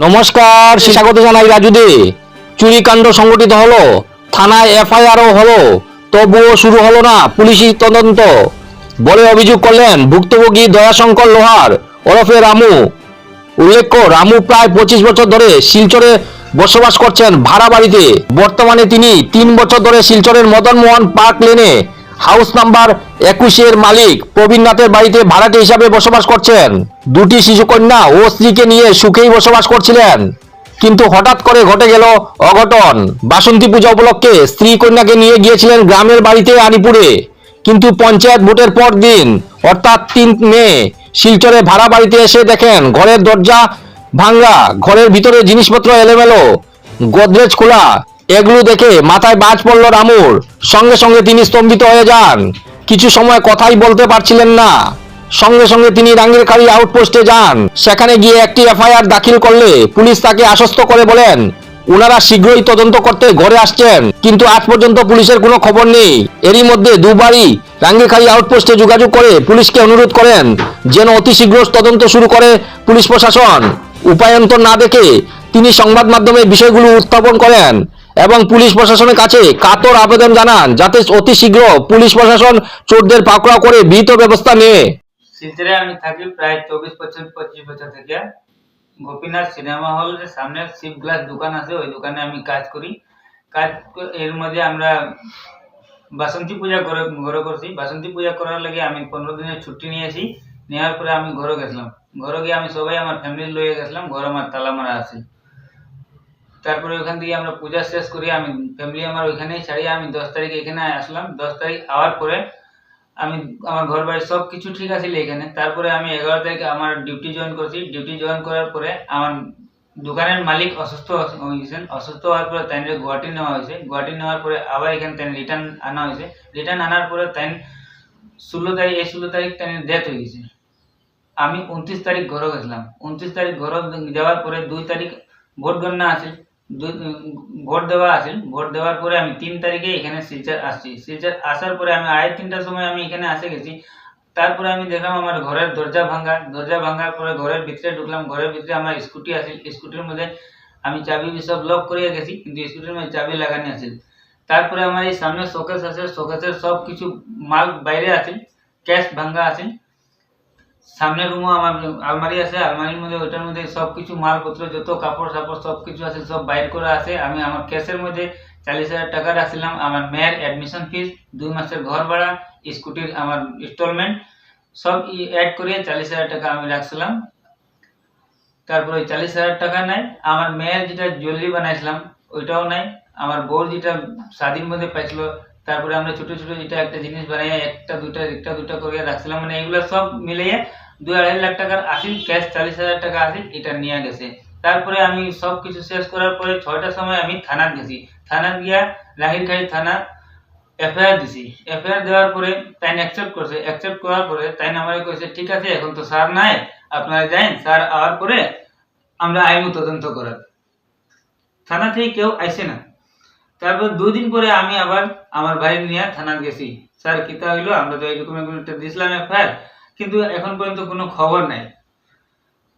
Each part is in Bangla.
নমস্কার স্বাগত জানাই রাজুদে। চুরিকাণ্ড সংগঠিত হলো, থানায় এফআইআরও হলো তবুও শুরু হলো না পুলিশি তদন্ত। বলে অভিযোগ করলেন ভুক্তভোগী দয়াশঙ্কর লোহার, ওরফে রামু। উল্লেখ্য, রামু প্রায় পঁচিশ বছর ধরে শিলচরে বসবাস করছেন ভাড়া বাড়িতে বর্তমানে তিনি তিন বছর ধরে শিলচরের মদন মোহন পার্ক লেনে হাউস নাম্বার একুশের মালিক প্রবীণ নাথের বাড়িতে ভাড়াটে হিসাবে বসবাস করছেন। দুটি শিশুকন্যা ও স্ত্রীকে নিয়ে সুখেই বসবাস করছিলেন। কিন্তু হঠাৎ করে ঘটে গেল অঘটন। বাসন্তী পূজা উপলক্ষে স্ত্রী কন্যাকে নিয়ে গিয়েছিলেন গ্রামের বাড়িতে আলিপুরে কিন্তু পঞ্চায়েত ভোটের পর দিন, অর্থাৎ তিন মে, শিলচরে ভাড়া বাড়িতে এসে দেখেন ঘরের দরজা ভাঙ্গা ঘরের ভিতরে জিনিসপত্র এলোমেলো, গোদরেজ খোলা এগুলো দেখে মাথায় বাজ পড়ল রামুর। সঙ্গে সঙ্গে তিনি স্তম্ভিত হয়ে যান। কিছু সময় কথাই বলতে পারছিলেন না। সঙ্গে সঙ্গে তিনি রাঙ্গিরখাড়ি আউটপোস্টে যান। সেখানে গিয়ে একটি এফআইআর দাখিল করলে পুলিশ তাকে আশ্বস্ত করে বলেন ওনারা শীঘ্রই তদন্ত করতে ঘরে আসছেন। কিন্তু আজ পর্যন্ত পুলিশের কোনো খবর নেই। এরই মধ্যে দুবারই রাঙ্গিরখাড়ি আউটপোস্টে যোগাযোগ করে পুলিশকে অনুরোধ করেন, যেন অতি শীঘ্র তদন্ত শুরু করে পুলিশ প্রশাসন। উপায়ন্তর না দেখে তিনি সংবাদ মাধ্যমে বিষয়গুলো উত্থাপন করেন। এবং পুলিশ প্রশাসনের কাছে কাতর আবেদন জানান, যাতে অতি শীঘ্র পুলিশ প্রশাসন চোরদের পাকড়াও করে বিহিত ব্যবস্থা নেয়। শিলচরে আমি থাকি প্রায় চব্বিশ বছর, পঁচিশ বছর থেকে। গোপীনাথ সিনেমা হলের সামনে শিব গ্লাস দোকান আছে, ওই দোকানে আমি কাজ করি। কাজ এর মধ্যে আমরা বাসন্তী পূজা করে ঘরে করছি। বাসন্তী পূজা করার লাগে আমি পনেরো দিনের ছুটি নিয়েছি। নেওয়ার পরে আমি ঘরে গেছিলাম। ঘরে গিয়ে আমি সবাই আমার ফ্যামিলি লয়ে গেছিলাম। ঘরে আমার তালা মারা আছে। তারপরে ওখান থেকে আমরা পূজা শেষ করি, আমি ফ্যামিলি আমার ওইখানেই ছাড়িয়ে আমি দশ তারিখ এখানে আসলাম। দশ তারিখ আওয়ার পরে আমি আমার ঘর বাড়ি সব কিছু ঠিক আছিল এখানে। তারপরে আমি এগারো তারিখে আমার ডিউটি জয়েন করছি। ডিউটি জয়েন করার পরে আমার দোকানের মালিক অসুস্থ হয়েছেন। অসুস্থ হওয়ার পরে তাই গুয়াহাটি নেওয়া হয়েছে। গুয়াহাটি নেওয়ার পরে আবার এখানে তাই রিটার্ন আনা হয়েছে। রিটার্ন আনার পরে তাই ষোলো তারিখ, এই ষোলো তারিখ তাই ডেথ হয়ে গেছে। আমি উনত্রিশ তারিখ ঘরে গেছিলাম। উনত্রিশ তারিখ ঘরে যাওয়ার পরে দুই তারিখ ভোট গণনা আছে। ভোট দেওয়া আছে। ভোট দেওয়ার পরে আমি তিন তারিখে এখানে শিলচর আসছি। শিলচর আসার পরে আমি আড়াই তিনটার সময় আমি এখানে আসে গেছি। তারপরে আমি দেখলাম আমার ঘরের দরজা ভাঙা। দরজা ভাঙার পরে ঘরের ভিতরে ঢুকলাম। ঘরের ভিতরে আমার স্কুটি আছে। স্কুটির মধ্যে আমি চাবি সব লক করিয়া গেছি, কিন্তু স্কুটির মধ্যে চাবি লাগানি আছে। তারপরে আমার এই সামনে শোকেস আছে। শোকেসের সব কিছু মাল বাইরে আছে। ক্যাশ ভাঙ্গা আছে। সামনের রুমও আমার আলমারি আছে, আলমারির মধ্যে, ওইটার মধ্যে সব কিছু মালপত্র, যত কাপড় সাপড় সব কিছু আছে, সব বাইর করা আছে। আমি আমার ক্যাশের মধ্যে চাল্লিশ হাজার টাকা রাখছিলাম। আমার মেয়ের অ্যাডমিশন ফিস দুই মাসের ঘর ভাড়া স্কুটির আমার ইনস্টলমেন্ট সব অ্যাড করে চাল্লিশ হাজার টাকা আমি রাখছিলাম। তারপরে ওই চাল্লিশ হাজার টাকা নাই। আমার মেয়ের যেটা জুয়েলারি বানাইছিলাম, ওইটাও নাই। আমার বউর যেটা শাদির মধ্যে পাইছিল তারপরে আমরা ছোট ছোট যেটা একটা জিনিস বানাই একটা দুটা একটা দুটা করে রাখছিলাম। মানে এগুলো সব মিলিয়ে দুই আড়াই লাখ টাকার আসিল ক্যাশ চাল্লিশ হাজার টাকা আসিল এটা নিয়ে গেছে। তারপরে আমি সব কিছু শেষ করার পরে ছয়টার সময় আমি থানার গেছি। থানার গিয়া লাহিরখাড়ি থানা এফআইআর দিছি। এফআইআর দেওয়ার পরে তাই অ্যাকসেপ্ট করছে। অ্যাকসেপ্ট করার পরে তাই আমাকে কইছে, ঠিক আছে, এখন তো স্যার নাই, আপনারা যান স্যার আওয়ার পরে আমরা আইন তদন্ত করার। থানা থেকে কেউ আইসে না। তারপর দুই দিন পরে আমি আবার আমার ভাই নিয়ে থানা গেছি। স্যার কিতা হইল? আমরা তো এইরকম এরকম একটা দিছিলাম এফআইআর, কিন্তু এখন পর্যন্ত কোনো খবর নাই।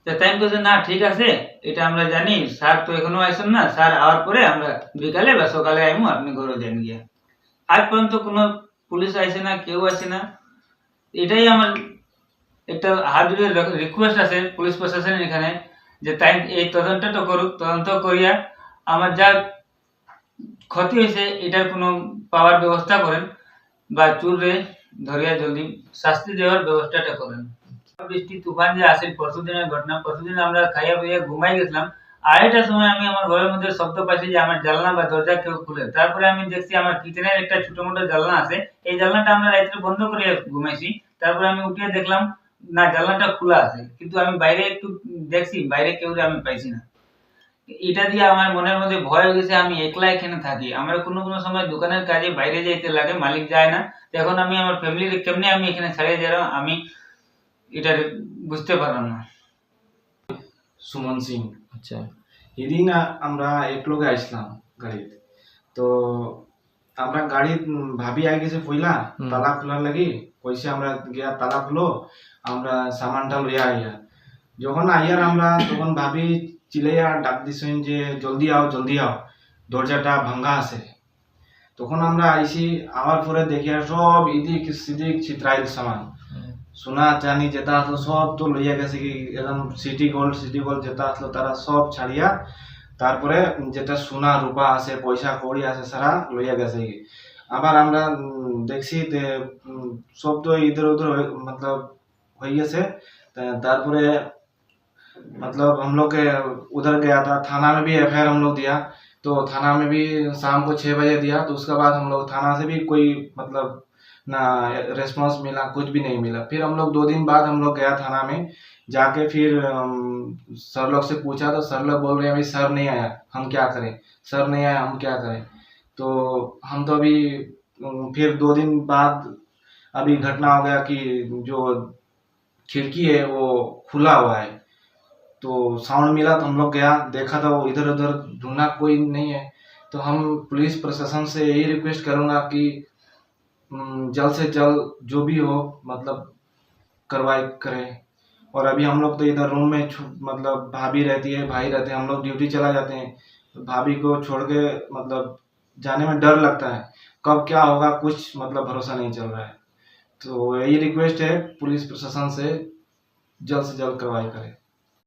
তা তাই বলছে, না, ঠিক আছে, এটা আমরা জানি। স্যার তো এখনও আইসেন না। স্যার আওয়ার পরে আমরা বিকালে বা সকালে আইমু, আপনি ঘরে যান গিয়া। আজ পর্যন্ত কোনো পুলিশ আইসে না, কেউ আসে না। এটাই আমার একটা হাত রিকোয়েস্ট আছে পুলিশ প্রশাসনের এখানে, যে তাই এই তদন্তটা করুক। তদন্ত করিয়া আমার যা ক্ষতি হয়েছে, এটার কোনো পাওয়ার ব্যবস্থা করেন বা চুরে ধরিয়া জলদি শাস্তি দেওয়ার ব্যবস্থাটা করেন। বৃষ্টি, তুফান যে আসে পরশু দিনের ঘটনা, পরশু দিন আমরা খাইয়া বইয়া ঘুমাই গেছিলাম। আড়াইটার সময় আমি আমার ঘরের মধ্যে শব্দ পাইছি যে আমার জানলা বা দরজা কেউ খুলে। তারপরে আমি দেখছি আমার কিচেনের একটা ছোট মোটো জানলা আছে। এই জানলাটা আমরা রাত্রে বন্ধ করে ঘুমাইছি। তারপরে আমি উঠিয়ে দেখলাম, না, জানলাটা খোলা আছে। কিন্তু আমি বাইরে একটু দেখছি, বাইরে কেউ আমি পাইছি না। এটা দিয়ে আমার মনের মধ্যে ভয় হয়ে গেছে আমি একলা এখানে থাকি। আমার কোনো কোনো সময় দোকানের কাজে বাইরে যাইতে লাগে মালিক যায় না। তখন আমি আমার ফ্যামিলির কেমনে আমি এখানে ছাড়িয়ে যাই আমি এটা বুঝতে পারলাম না। সুমন সিং আচ্ছা। এদিন আমরা এক লোকে আসলাম গাড়িতে। তো আমরা গাড়ি ভাবি আই গেছে পইলা। তালা খোলার লাগি কইছে আমরা গিয়া তালা খুলো আমরা সামানটা লইয়া আইয়া। যখন আইয়ার আমরা তখন ভাবি চিলাইয়া ডাক দিছেন যে, জলদি আও জলদি আও, দরজাটা ভাঙ্গা আছে। তখন আমরা আইসি আমার পরে দেখি সব ইদিক, সিদিক চিত্রাইল সামান। সোনা চানি যেটা আসলো সব তো লইয়া গেছে কি একদম সিটি গোল্ড সিটি গোল্ড যেটা আসলো তারা সব ছাড়িয়া তারপরে যেটা সোনা, রূপা আছে, পয়সা, কড়ি আছে সারা লইয়া গেছে কি। আবার আমরা দেখছি সব তো ইধর উধর মতলব হয়ে গেছে। তারপরে मतलब हम लोग के उधर गया था, थाना में भी एफ़ आई हम लोग दिया तो थाना में भी शाम को छः बजे दिया तो उसके बाद हम लोग थाना से भी कोई मतलब ना रेस्पॉन्स मिला, कुछ भी नहीं मिला। फिर हम लोग दो दिन बाद हम लोग गया थाना में, जाके फिर सर लोग से पूछा तो सर लोग बोल रहे हैं, अभी सर नहीं आया, हम क्या करें? सर नहीं आया, हम क्या करें? तो हम तो अभी फिर दो दिन बाद अभी घटना हो गया कि जो खिड़की है, वो खुला हुआ है। तो साउंड मिला तो हम लोग गया, देखा था वो इधर उधर ढूंढा, कोई नहीं है। तो हम पुलिस प्रशासन से यही रिक्वेस्ट करूँगा कि जल्द से जल्द जो भी हो मतलब कार्रवाई करें। और अभी हम लोग तो इधर रूम में मतलब भाभी रहती है, भाई रहते हैं, हम लोग ड्यूटी चला जाते हैं। तो भाभी को छोड़ के मतलब जाने में डर लगता है। कब क्या होगा, कुछ मतलब भरोसा नहीं चल रहा है। तो यही रिक्वेस्ट है, पुलिस प्रशासन से जल्द से जल्द कार्रवाई करें।